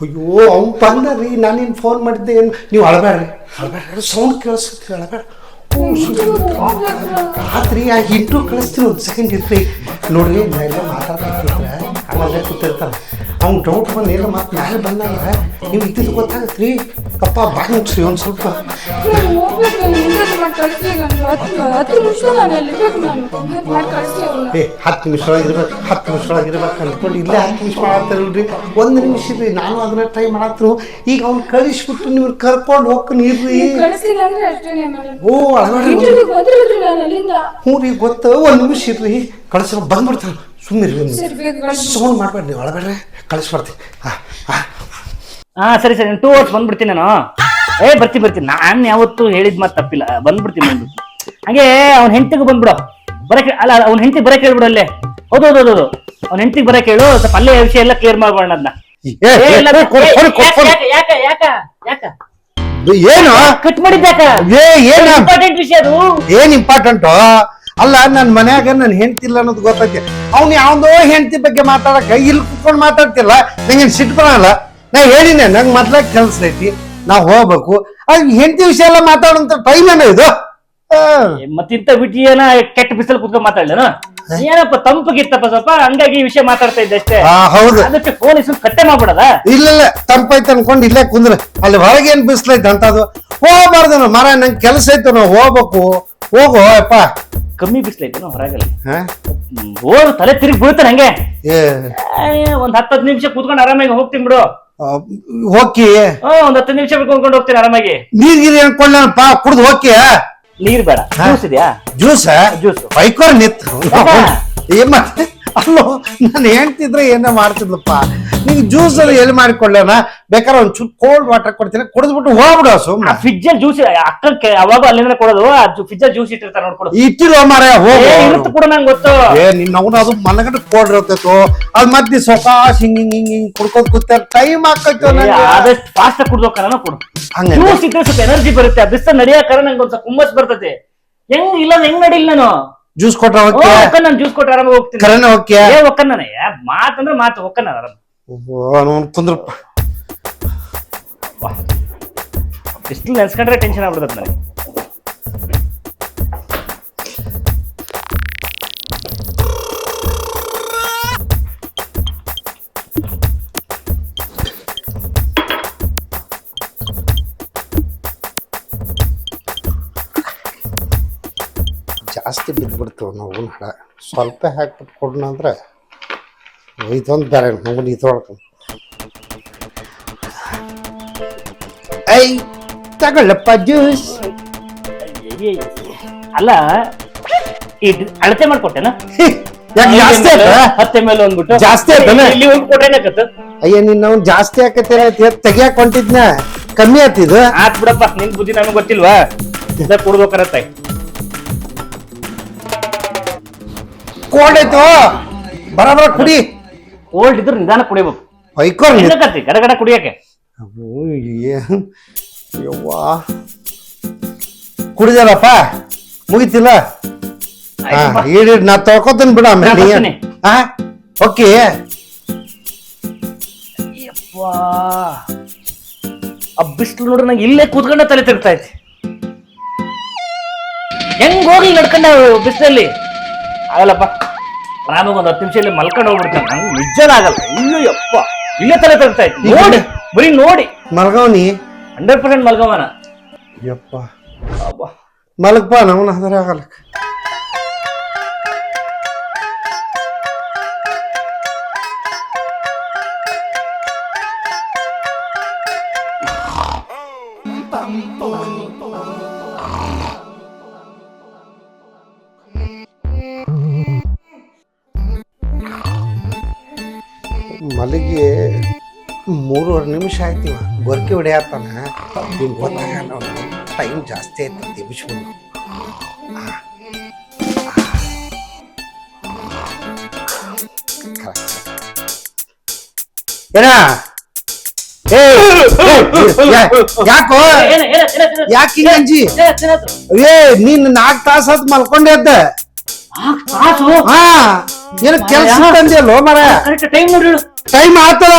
ಅಯ್ಯೋ, ಅವ್ನು ಬಂದ ರೀ, ನಾನೇನು ಫೋನ್ ಮಾಡಿದ್ದೆ ಏನು? ನೀವು ಅಳಬೇಡ್ರಿ ಅಳಬೇಡ್ರಿ ಸೌಂಡ್ ಕೇಳಿಸ್ತೀರಿ ಅಳಬೇಡ ರಾತ್ರಿ ಆ ಇಂಟ್ರೂ ಕಳಿಸ್ತೀನಿ, ಒಂದು ಸೆಕೆಂಡ್ ಇರ್ರಿ. ನೋಡ್ರಿ ನಾ ಎಲ್ಲ ಮಾತಾಡ್ತಿರ್ತಾರೆ ಅಲ್ಲೇ ಕೂತಿರ್ತಾನೆ ಅವ್ನು ಡೌಟ್ ಬಂದು ಎಲ್ಲ ಮತ್ತೆ ಮೇಲೆ ಬಂದಾಗ ನೀವು ಇದ್ದಿದ್ದು ಗೊತ್ತಾಗತ್ತೆ ರೀ ಅಪ್ಪ ಬಾಯಿ ಮುಗಿಸ್ರಿ ಒಂದು ಸ್ವಲ್ಪ. ಏ ಹತ್ತು ನಿಮಿಷ ಒಳಗಿರ್ಬೇಕು ಹತ್ತು ನಿಮಿಷ ಒಳಗಿರ್ಬೇಕು ಅಂದ್ಕೊಂಡು ಇಲ್ಲೇ ಹತ್ತು ನಿಮಿಷ ಮಾಡತ್ತಾರಲ್ರಿ ಒಂದು ನಿಮಿಷ ರೀ ನಾನು ಅದನ್ನ ಟ್ರೈ ಮಾಡತ್ರು ಈಗ ಅವ್ನು ಕಳಿಸ್ಬಿಟ್ಟು ನೀವು ಕರ್ಕೊಂಡು ಹೋಗ್ಕೊಂಡು ಇರ್ರಿ. ಓ ಅಲ್ಲಿಂದ. ಹ್ಞೂ ರೀ ಗೊತ್ತು ಒಂದು ನಿಮಿಷ ಇರ್ರಿ. ಕಳಿಸ್ರು ಬಂದ್ಬಿಡ್ತಾನೆ. ಸುಮ್ಮನೆ ಸೌಂಡ್ ಮಾಡ್ಬೇಡ್ರಿ ನೀವು ಅಳಬೇಡ್ರಿ. ಕಳಿಸ್ಬರ್ತೀನಿ ಹಾಂ ಸರಿ ಸರಿ ಟೂ ಅವರ್ಸ್ ಬಂದ್ಬಿಡ್ತೀನಿ ನಾನು. ಏ ಬರ್ತೀನಿ ಬರ್ತೀನಿ. ನಾನು ಯಾವತ್ತು ಹೇಳಿದ್ ಮಾತು ತಪ್ಪಿಲ್ಲ. ಬಂದ್ಬಿಡ್ತೀನಿ ಬಂದ್ಬಿಡ್ತೀನಿ. ಹಂಗೆ ಅವ್ನ ಹೆಂಡತಿಗೂ ಬಂದ್ಬಿಡು. ಬರಕ್ಕೆ ಅಲ್ಲ ಅವ್ನ ಹೆಂಡತಿ ಬರಕ್ಕೆ ಹೇಳ್ಬಿಡು ಅಲ್ಲೇ. ಹೌದು ಹೌದು ಹೌದು ಅವ್ನ ಹೆಂಡತಿಗೆ ಬರಕ್ಕೆ ಹೇಳು. ಸ್ವಲ್ಪ ಅಲ್ಲೇ ವಿಷಯ ಎಲ್ಲ ಕ್ಲಿಯರ್ ಮಾಡ್ಬೋಣ ಅದನ್ನ. ಏನು? ಕಟ್ ಮಾಡಿದ್ದಾಕ ಏ ಏನ? ಇಂಪಾರ್ಟೆಂಟ್ ವಿಷಯ ಅದು. ಏನ್ ಇಂಪಾರ್ಟೆಂಟು ಅಲ್ಲ ನನ್ನ ಮನ್ಯಾಗ ನನ್ ಹೆಂಡ್ತಿಲ್ಲ ಅನ್ನೋದು ಗೊತ್ತೈತಿ. ಅವ್ನು ಯಾವ್ದೋ ಹೆಂಡತಿ ಬಗ್ಗೆ ಮಾತಾಡಕ ಇಲ್ಲಿ ಕುತ್ಕೊಂಡು ಮಾತಾಡ್ತಿಲ್ಲ ನಂಗೇನು ಸಿಟ್ಟು ಬರಲ್ಲ. ನಾ ಹೇಳಿನೆ ನಂಗೆ ಮೊದ್ಲಾಗ ಕೆಲಸ ಐತಿ ನಾ ಹೋಗ್ಬೇಕು. ಅದ್ ಹೆಂಡತಿ ವಿಷಯ ಎಲ್ಲ ಮಾತಾಡೋಂತ ಟೈಮ್ ಏನೋ ಇದು? ಆ, ಮತ್ತಿಂತ ಏನ ಕೆಟ್ಟ ಬಿಸಿಲು ಕುತ್ಕೊಂಡು ಮಾತಾಡ್ಲೇನ? ಏನಪ್ಪ ತಂಪಗಿತ್ತಪ್ಪ ಸ್ವಲ್ಪ ಹಂಗಾಗಿ ಈ ವಿಷಯ ಮಾತಾಡ್ತಾ ಇದ್ದೆ ಅಷ್ಟೇ. ಆ, ಹೌದು. ಅದಕ್ಕೆ ಫೋನ್ ಇಸ್ ಕಟ್ಟೆ ಮಾಡ್ಬಿಡದ? ಇಲ್ಲ ಇಲ್ಲ ತಂಪೈತೆ ಅನ್ಕೊಂಡು ಇಲ್ಲೇ ಕುಂದ್ರ. ಅಲ್ಲಿ ಹೊರಗೆ ಏನ್ ಬಿಸ್ಲೈತೆ ಅಂತದು? ಹೋಗ್ಬಾರ್ದು ಮರ ನಂಗೆ ಕೆಲಸ ಐತೆ ನಾವು ಹೋಗ್ಬೇಕು. ಹೋಗು ಅಪ್ಪ ಕಮ್ಮಿ ಬಿಸಿಲೈತೆ ಹೊರಗಲ್ಲಿ ಹಾ? ತಲೆ ತಿರುಗಿ ಬೀಳ್ತಾನೆ ಹಂಗೆ ಏ. ಏ, ಒಂದ್ ಹತ್ತತ್ತು ನಿಮಿಷ ಕೂತ್ಕೊಂಡು ಆರಾಮಾಗಿ ಹೋಗ್ತೀನಿ ಬಿಡು. ಆ, ಹೋಗಿ ಹಾ ಒಂದ್ ಹತ್ತು ನಿಮಿಷ ಕುತ್ಕೊಂಡು ಹೋಗ್ತೀನಿ ಆರಾಮಾಗಿ. ನೀರ್ ಗಿರಿ ಅನ್ಕೊಂಡಪ್ಪ ಕುಡ್ದು ಹೋಗಿ ನೀರ್ ಬೇಡ. ಜ್ಯೂಸ್ ಇದೆಯಾ? ಜ್ಯೂಸ್ ಜ್ಯೂಸ್ ಬೈಕೋರ್ ನಿತ್? ಏನ್ ಮತ್ತೆ ಅಲ್ಲೋ ನಾನು ಹೇಳ್ತಿದ್ರೆ ಏನೋ ಮಾಡ್ತಿದ್ಲಪ್ಪ. ನಿಂಗೆ ಜ್ಯೂಸ್ ಅಲ್ಲಿ ಎಲ್ಲಿ ಮಾಡಿಕೊಳ್ಳೋಣ ಬೇಕಾದ್ರೆ ಒಂದ್ ಚೂರು ಕೋಲ್ಡ್ ವಾಟರ್ ಕೊಡ್ತೀನಿ. ಕುಡಿದ್ಬಿಟ್ಟು ಹೋಗ್ಬಿಡು ಸುಮ್ಮನೆ ಫ್ರಿಜ್ ಅಲ್ಲಿ ಜ್ಯೂಸ್ ಅಕ್ಕ ಯಾವಾಗ ಅಲ್ಲಿಂದ ಕೊಡೋದು. ಆ ಫ್ರಿಜ್ ಅಲ್ಲಿ ಜ್ಯೂಸ್ ಇಟ್ಟಿರ್ತಾರೆ ನೋಡ್ಕೊಡು ಇಟ್ಟಿರೋ ಮಾರ ಹೋಗು. ಇರುತ್ತೆ ಕೂಡ ನಂಗೆ ಗೊತ್ತು. ಏ ನಿನ್ನ ಅವನು ಅದು ಮನಗಂಡ ಕೋಲ್ಡ್ ಇರ್ತೈತು ಅದ್ ಮತ್ತೆ ಸೊಕಾಶ್ ಹಿಂಗ್ ಹಿಂಗ್ ಹಿಂಗ್ ಹಿಂಗ್ ಕುಡ್ಕೊಂಡ್ ಕೂತ ಟೈಮ್ ಹಾಕೈತೋ ಆದಷ್ಟು ಫಾಸ್ಟ್ ಕುಡ್ದೋಕನ ಕೊಡು. ಹಂಗ ಜ್ಯೂಸ್ ಇದ್ರೆ ಸ್ವಲ್ಪ ಎನರ್ಜಿ ಬರುತ್ತೆ. ಆ ಬಿಸ್ತ ನಡೆಯಕಾರ ನಂಗೆ ಒಂದ್ ಸ್ವಲ್ಪ ಹುಮ್ಮಸ್ ಬರ್ತದೆ. ಹೆಂಗ್ ಇಲ್ಲ ಹೆಂಗ್ ನಡಿಲ್ಲ ನಾನು? ಜ್ಯೂಸ್ ಕೊಟ್ರ ನಾನು ಜ್ಯೂಸ್ ಕೊಟ್ಟು ಆರಾಮಾಗಿ ಹೋಗ್ತೀನಿ. ಕರೆನ ಒಕ್ಕನ್ ಮಾತಂದ್ರೆ ಮಾತು ಒಕ್ಕನ್ ಆರಾಮ. ಕುಂದ್ರಪ್ಪ ಇಷ್ಟು ನೆನ್ಸ್ಕೊಂಡ್ರೆ ಟೆನ್ಷನ್ ಆಗ್ಬಿಡ್ತದೆ ನನಗೆ. ಜಾಸ್ತಿ ಬಿದ್ದುಬಿಡ್ತೇವೆ ನಾವು ಹಣ ಸ್ವಲ್ಪ ಹಾಕ್ಬಿಟ್ಟು ಕೊಡೋಣ ಅಂದ್ರೆ ಇದೊಂದು ಬೇರೆ ನಾವು ಇದ್ರೊಳಗೆ ಐ ತಗೊಳ್ಳಪ್ಪ ಜ್ಯೂಸ್ ಅಲ್ಲ ಈ ಅಳತೆ ಮಾಡ್ಕೊಟ್ಟೆನ? ಯಾಕೆ ಜಾಸ್ತಿ ಆಯ್ತಾ? ಹತ್ತೆ ಮೇಲೆ ಒಂದ್ಬಿಟ್ಟು ಜಾಸ್ತಿ ಆಯ್ತಾನೆ? ಇಲ್ಲಿ ಒಂದು ಕೊಟ್ಟೇನಕತ್ತು ಅಯ್ಯ ನಿನ್ನ ಅವ್ನು ಜಾಸ್ತಿ ಆಕತ್ತೇನೆ ತೆಗಿಯಾಕ ಹೊಂಟಿದ್ನ. ಕಮ್ಮಿ ಆತಿದು ಆತ್ ಬಿಡಪ್ಪ ನಿನ್ ಬುದ್ಧಿ ನನಗೆ ಗೊತ್ತಿಲ್ವಾ? ಇದ ಕೊಡ್ಬೇಕರತ್ತೆ ಕೋಲ್ಡ್ ಆಯ್ತು. ಬರಬರ ಕುಡಿ. ಓಲ್ಡ್ ಇದ್ರೆ ನಿಧಾನ ಕುಡಿಬೇಕು. ಹೊಯ್ಕೋರ್ ನೀ ಏನಕತ್ತಿ ಗಡಗಡ ಕುಡಿಯಕ್ಕೆ. ಯವ್ವಾ. ಕುಡಿದಲ್ಲಪ್ಪ ಮುಗಿತಿಲ್ಲ. ಈಡಿ ನಾ ತೊಳ್ಕೊತೀನಿ ಬಿಡ ಆಮೇಲೆ. ಹಾ ಓಕೆ. ಯಪ್ಪಾ ಆ ಬಿಸಿಲು ನೋಡ್ರಿ ನಂಗೆ ಇಲ್ಲೇ ಕೂತ್ಕೊಂಡೆ ತಲೆ ತಿರ್ತಾ ಐತಿ. ಹೆಂಗ್ ಹೋಗಿ ನಡ್ಕೊಂಡ ಬಿಸಿಲಲ್ಲಿ? ಆಗಲ್ಲಪ್ಪ. ಆರಾಮಾಗ ಒಂದ್ ಹತ್ತು ನಿಮಿಷ ಇಲ್ಲಿ ಮಲ್ಕೊಂಡು ಹೋಗ್ಬಿಡ್ತೇನೆ. ನಂಗೆ ನಿಜನ ಆಗಲ್ಲ ಇಲ್ಲೂ ಯಪ್ಪ. ಇಲ್ಲೇ ತಲೆ ತಿರ್ತಾ ಇತ್ತು ನೋಡಿ ಬರೀ ನೋಡಿ. ಮಲ್ಗವ್ನಿ. ಹಂಡ್ರೆಡ್ ಪರ್ಸೆಂಟ್ ಮಲ್ಗವನ ಯಪ್ಪ. ಅಬ್ಬಾ. ಮಲಗಪ್ಪ ನವನ ಹದರ ಆಗಲ್ಲ ಮೂರುವರೆ ನಿಮಿಷ ಆಯ್ತಿವ ಗೊರ್ಕೆ ಹೊಡೆಯತ್ತಾನ ನಿಮ್ಗೆ ಗೊತ್ತಾಗಲ್ಲ ಟೈಮ್ ಜಾಸ್ತಿ ಆಯ್ತು ದಿವಿಸ್ಬಿಡು ಏನ ಯಾಕೋ ಯಾಕೆ ಅಂಜಿ ಏ ನೀನ್ ನಾಲ್ಕು ತಾಸ ಹೊತ್ತು ಮಲ್ಕೊಂಡೆ ಅದ್ದ ಹಾ ಏನ್ ಕೆಲ್ಸ ತಂದಿಯಲ್ಲೋ ಮರ ಕರೆಕ್ಟ್ ಟೈಮ್ ನೋಡಿ ಟೈಮ್ ಆತದ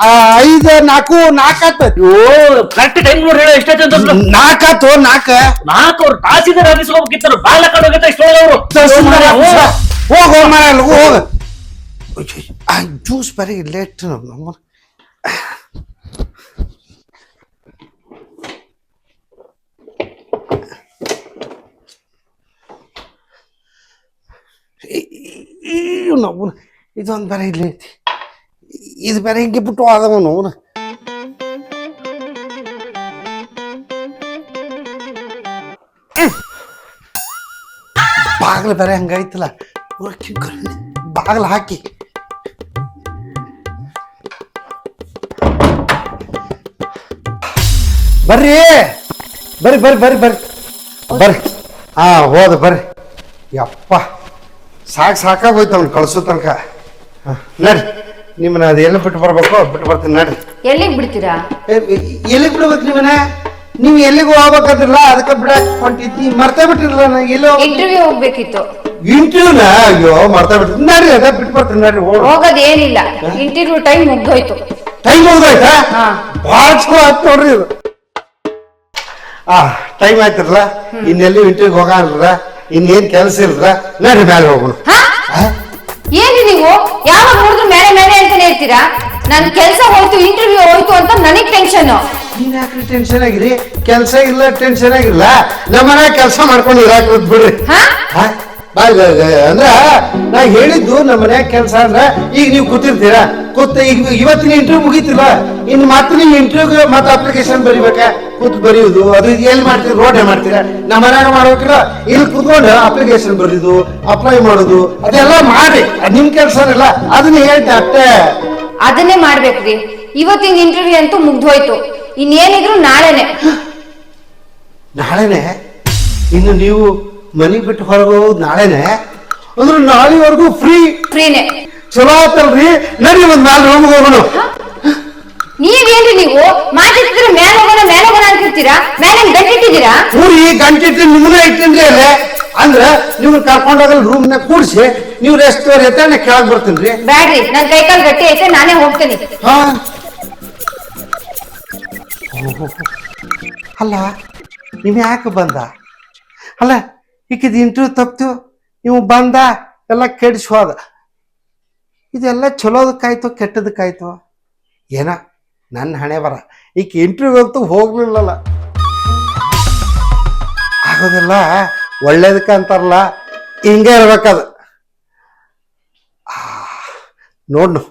ಆ, ಐದ್ ನಾಲ್ಕು ನಾಲ್ಕು ಆತ ಅಯ್ಯೋ ಕರೆಕ್ಟ್ ಟೈಮ್ ನೋಡಿ ಹೇಳು ಎಷ್ಟಾಯ್ತು ಅಂತ ನಾಲ್ಕು ಆತು ನಾಲ್ಕ ನಾಲ್ಕು ಅವ್ರು ತಾಸಿದಾರ ಆಫೀಸ್ ಹೋಗ್ಬೇಕಿತ್ತು ಬಾಲ ಕಡೋಗಿತ್ತ ಇಷ್ಟೊಳಗೆ ಅವರು ಹೋಗ ಹೋಗ ಮರ ಲಗು ಹೋಗ ಜ್ಯೂಸ್ ಬರೀ ಲೇಟ್ ನಮ್ಮ ನಾವು ಇದೊಂದು ಬೇರೆ ಇಲ್ಲಿ ಐತಿ ಇದು ಬೇರೆ ಹಿಂಗೆ ಬಿಟ್ಟು ಆದವನು ಬಾಗ್ಲು ಬಾಗಿಲು ಬೇರೆ ಹಂಗಾಯ್ತಲ್ಲ ಬಾಗಿಲು ಹಾಕಿ. ಬರ್ರಿ. ಬರ್ರಿ ಬರ್ರಿ ಬರ್ರಿ ಬರ್ರಿ. ಬರ್ರಿ. ಹಾ ಹೋದ ಬರ್ರಿ. ಯಪ್ಪ. ಸಾಕು ಸಾಕಾಗೋಯ್ತು ಅವ್ನು ಕಳ್ಸೋ ತನಕ. ಹಾ, ನಡ್ರಿ ನಿಮ್ಮನ್ನ ಅದು ಎಲ್ಲಿ ಬಿಟ್ಟು ಬರ್ಬೇಕು ಬಿಟ್ಟು ಬರ್ತೀನಿ ನಡ್ರಿ. ಎಲ್ಲಿಗೆ ಬಿಡ್ತೀರಾ? ಎಲ್ಲಿಗೆ ಬಿಡ್ಬೇಕು ನೀವನ್ನ? ನೀವು ಎಲ್ಲಿಗೂ ಹೋಗ್ಬೇಕಾದ್ರಲ್ಲ ಅದಕ್ಕೆ ಬಿಡಕ್ ಹೊಂಟಿದ್ನಿ ಮರ್ತಾ ಬಿಟ್ಟಿರಲ್ಲ ನಾ ಎಲ್ಲಿ ಇಂಟರ್ವ್ಯೂ ಹೋಗ್ಬೇಕಿತ್ತು. ಇಂಟರ್ವ್ಯೂನ ಅಯ್ಯೋ ಮರ್ತಾ ಬಿಟ್ಟಿದ್ ನಡ್ರಿ ಅದ ಬಿಟ್ಟು ಬರ್ತೀನಿ ನಡ್ರಿ ಓಡ್. ಹೋಗೋದೇನಿಲ್ಲ. ಇಂಟರ್ವ್ಯೂ ಟೈಮ್ ಮುಗ್ದೋಯ್ತು. ಟೈಮ್ ಮುಗ್ದೋಯ್ತಾ? ಹಾ. ಭಾಳ ಚಲೋ ಆಯ್ತು ನೋಡ್ರಿ ಇದು. ಆ ಟೈಮ್ ಆಯ್ತಿರಲ್ಲ ಇನ್ನೆಲ್ಲಿ ಇಂಟರ್ವ್ಯೂ ಹೋಗಲ್ಲ ಇನ್ನೇನ್ ಕೆಲಸ ಇಲ್ರ ನಡ್ರಿ ಮ್ಯಾಲೆ ಹೋಗೋಣ ಹಾ? ಏನ್ರಿ ನೀವು? ಯಾವಾಗ ನೋಡಿದ್ರು ಮೇಲೆ ಮೇಲೆ ಹೇಳ್ತಾನೆ ಇರ್ತೀರಾ? ನನ್ ಕೆಲ್ಸ ಹೋಯ್ತು ಇಂಟರ್ವ್ಯೂ ಹೋಯ್ತು ಅಂತ ನನಗ್ ಟೆನ್ಷನ್ ನೀನ್ ಯಾಕ್ರಿ ಟೆನ್ಷನ್ ಆಗಿರಿ? ಕೆಲಸ ಇಲ್ಲ ಟೆನ್ಷನ್ ಆಗಿಲ್ಲ. ನಮ್ಮನ ಕೆಲ್ಸ ಮಾಡ್ಕೊಂಡು ಇರಾಕ್ ಬಿಡ್ರಿ ಹಾ. ಅಂದ್ರ ನಾ ಹೇಳಿದ್ದು ನಮ್ಮ ಮನ್ಯಾಗ ಕೆಲಸ ಅಂದ್ರ ಈಗ ನೀವು ಕೂತಿರ್ತೀರಾ? ಕೂತ್ ಈಗ ಇವತ್ತಿನ ಇಂಟರ್ವ್ಯೂ ಮುಗೀತಿಲ್ಲ ಇನ್ ಮತ್ತೆ ನೀವು ಇಂಟರ್ವ್ಯೂ ಮತ್ತೆ ಅಪ್ಲಿಕೇಶನ್ ಬರಿಬೇಕಾ? ಕೂತ್ ಬರೆಯುವುದು ಅದು ಇದು ಮಾಡ್ತೀರಾ? ರೋಡೇ ಮಾಡ್ತೀರಾ? ನಮ್ಮ ಮನ್ಯಾಗ ಮಾಡ್ಬೇಕಿಲ್ಲ ಇಲ್ಲಿ ಕೂತ್ಕೊಂಡು ಅಪ್ಲಿಕೇಶನ್ ಬರೆಯುದು ಅಪ್ಲೈ ಮಾಡೋದು ಅದೆಲ್ಲ ಮಾಡಿ. ಅದ್ ನಿಮ್ ಕೆಲಸನಲ್ಲ ಅದನ್ನ ಹೇಳ್ತೆ ಅಷ್ಟೇ ಅದನ್ನೇ ಮಾಡ್ಬೇಕ್ರಿ ಇವತ್ತಿನ ಇಂಟರ್ವ್ಯೂ ಅಂತೂ ಮುಗ್ದೋಯ್ತು ಇನ್ನೇನಿದ್ರು ನಾಳೆನೆ. ನಾಳೆನೆ? ಇನ್ನು ನೀವು ಮನೆ ಬಿಟ್ಟು ಹೊರಗೆ ಹೋಗೋದು ನಾಳೆನೆ? ಅಂದ್ರೆ ನಾಳೆವರೆಗೂ ಫ್ರೀ ಫ್ರೀನೆ ಚಲೋ ಆತಲ್ರಿ. ನಡಿ ಒಂದ್ ನಾಲ್ಕು ರೂಮ್ ಹೋಗೋಣ. ನೀವೇನ್ರಿ ನೀವು? ಮಾತಾಡ್ತಿದ್ರೆ ಮೇಲೆ ಹೋಗೋಣ ಮೇಲೆ ಹೋಗೋಣ ಅಂತಿರ್ತೀರಾ? ಮೇಲೆ ಗಂಟಿಟ್ಟಿದ್ದೀರಾ ಊರಿ ಗಂಟೆ ಇಟ್ಟು ನಿಮ್ಮನ್ನ ಇಟ್ಟಿನ್ರಿ ಅಲ್ಲೇ. ಅಂದ್ರ ನೀವು ಕರ್ಕೊಂಡೋಗಲ್ ರೂಮ್ನ ಕೂಡಿಸಿ ನೀವು ರೆಸ್ಟ್ ಎತ್ತ ನಾ ಕೆಳಗ್ ಬರ್ತೀನಿ ರೀ ಬ್ಯಾಡ್ರಿ ನನ್ ಕೈಕಾಲ್ ಗಟ್ಟಿ ಐತೆ ನಾನೇ ಹೋಗ್ತೀನಿ. ಹಾ. ಅಲ್ಲ ನೀವು ಯಾಕೆ ಬಂದ? ಅಲ್ಲ ಈಕಿದ ಇಂಟರ್ವ್ಯೂ ತಪ್ತು ನೀವು ಬಂದ, ಎಲ್ಲ ಕೆಡಿಸಿ ಹೋದ ಇದೆಲ್ಲ ಚಲೋದಕ್ಕಾಯ್ತು, ಕೆಟ್ಟದಕ್ಕಾಯ್ತು? ಏನ ನನ್ನ ಹಣೆ ಬರ. ಈಕೆ ಇಂಟರ್ವ್ಯೂ ಅಂತೂ ಹೋಗ್ಲಿಲ್ಲಲ್ಲ. ಆಗೋದಿಲ್ಲ, ಒಳ್ಳೇದಕ್ಕ ಅಂತಾರಲ್ಲ, ಹಿಂಗೆ ಇರ್ಬೇಕದು. ನೋಡ್ನು.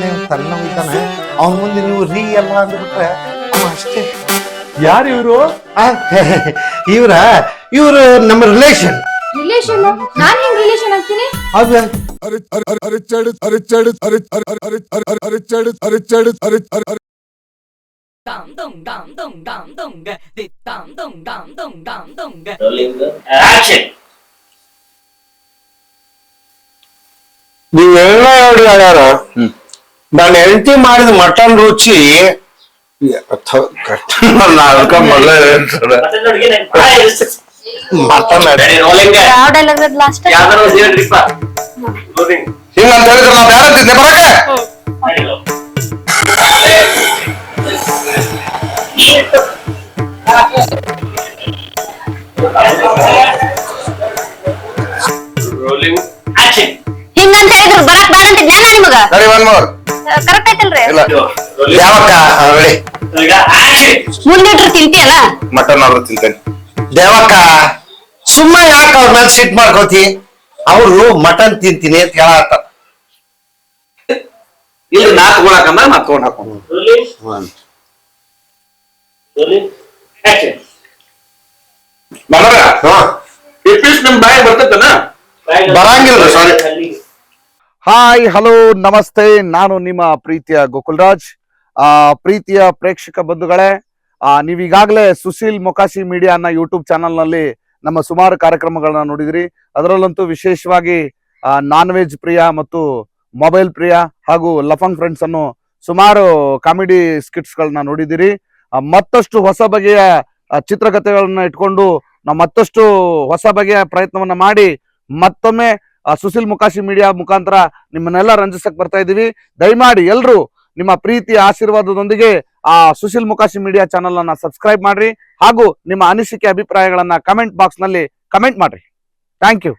ನೀವು ತಲೆನೋವಿದ್ದಾನೆ ಅವನ ಮುಂದೆ ನೀವು ರೀ ಎಲ್ಲ ಅಂದ್ಬಿಟ್ರೆ ಅವ ಅಷ್ಟೇ ಯಾರು ಇವರು ಇವ್ರ ಇವ್ರ ನಮ್ಮ ರಿಲೇಷನ್ ರಿಲೇಷನ್ ನಾನು ಹೆಂಗ್ ಆಗ್ತೀನಿ ಯಾರು ನನ್ನ ಹೆಂಡತಿ ಮಾಡಿದ ಮಟನ್ ರುಚಿ ಲಾಸ್ಟ್ ಹಿಂಗಂತ ಹೇಳಿದ್ರೆ ನಾವ್ ಯಾರ ಹಿಂಗಂತ ಹೇಳಿದ್ರು ಬರಕ್ ಬೇಡ ಅಂತ ಜ್ಞಾನ ನಿಮಗ? ಸರಿ ಒನ್ ಮೋರ್ ಕರೆಕ್ಟ್ ಐತಲ್ರಿ ಮುಂದಿಟ್ರು ತಿಂತಿಯಲ್ಲ? ಮಟನ್ ಆದ್ರೂ ತಿಂತೇನೆ. ದೇವಕ್ಕ ಸುಮ್ಮ ಯಾಕೆ ಅವ್ರ ಮೇಲೆ ಸಿಟ್ ಮಾಡ್ಕೋತಿ? ಅವರು ಮಟನ್ ತಿಂತೀನಿ ಅಂತ ಹೇಳತ್ತ ಇಲ್ಲಿ ನಾ ತಗೊಂಡ್ ಹಾಕೊಂಡು ನಿಮ್ ಬಾಯಿ ಬರ್ತೈತನ? ಬರಂಗಿಲ್ಲ ಸಾರಿ ಹಾಯ್ ಹಲೋ ನಮಸ್ತೆ. ನಾನು ನಿಮ್ಮ ಪ್ರೀತಿಯ ಗೋಕುಲ್ರಾಜ್. ಆ, ಪ್ರೀತಿಯ ಪ್ರೇಕ್ಷಕ ಬಂಧುಗಳೇ, ಆ, ನೀವೀಗಾಗಲೇ ಸುಶೀಲ್ ಮೊಕಾಶಿ ಮೀಡಿಯಾ ಅನ್ನ ಯೂಟ್ಯೂಬ್ ಚಾನಲ್ನಲ್ಲಿ ನಮ್ಮ ಸುಮಾರು ಕಾರ್ಯಕ್ರಮಗಳನ್ನ ನೋಡಿದಿರಿ. ಅದರಲ್ಲಂತೂ ವಿಶೇಷವಾಗಿ ನಾನ್ ವೆಜ್ ಪ್ರಿಯ ಮತ್ತು ಮೊಬೈಲ್ ಪ್ರಿಯ ಹಾಗೂ ಲಫಂಗ್ ಫ್ರೆಂಡ್ಸ್ ಅನ್ನು ಸುಮಾರು ಕಾಮಿಡಿ ಸ್ಕಿಟ್ಸ್ ಗಳನ್ನ ನೋಡಿದಿರಿ ಮತ್ತಷ್ಟು ಹೊಸ ಬಗೆಯ ಚಿತ್ರಕಥೆಗಳನ್ನ ಇಟ್ಕೊಂಡು ನಾವು ಮತ್ತಷ್ಟು ಹೊಸ ಬಗೆಯ ಪ್ರಯತ್ನವನ್ನ ಮಾಡಿ ಮತ್ತೊಮ್ಮೆ ಸುಶೀಲ್ ಮುಕಾಶಿ ಮೀಡಿಯಾ ಮುಖಾಂತರ ನಿಮ್ಮನ್ನೆಲ್ಲ ರಂಜಿಸಕ್ ಬರ್ತಾ ಇದೀವಿ ದಯಮಾಡಿ ಎಲ್ಲರೂ ನಿಮ್ಮ ಪ್ರೀತಿ ಆಶೀರ್ವಾದದೊಂದಿಗೆ ಆ ಸುಶೀಲ್ ಮುಕಾಶಿ ಮೀಡಿಯಾ ಚಾನಲ್ ಅನ್ನ ಸಬ್ಸ್ಕ್ರೈಬ್ ಮಾಡ್ರಿ ಹಾಗೂ ನಿಮ್ಮ ಅನಿಸಿಕೆ ಅಭಿಪ್ರಾಯಗಳನ್ನ ಕಮೆಂಟ್ ಬಾಕ್ಸ್ನಲ್ಲಿ ಕಮೆಂಟ್ ಮಾಡ್ರಿ. Thank you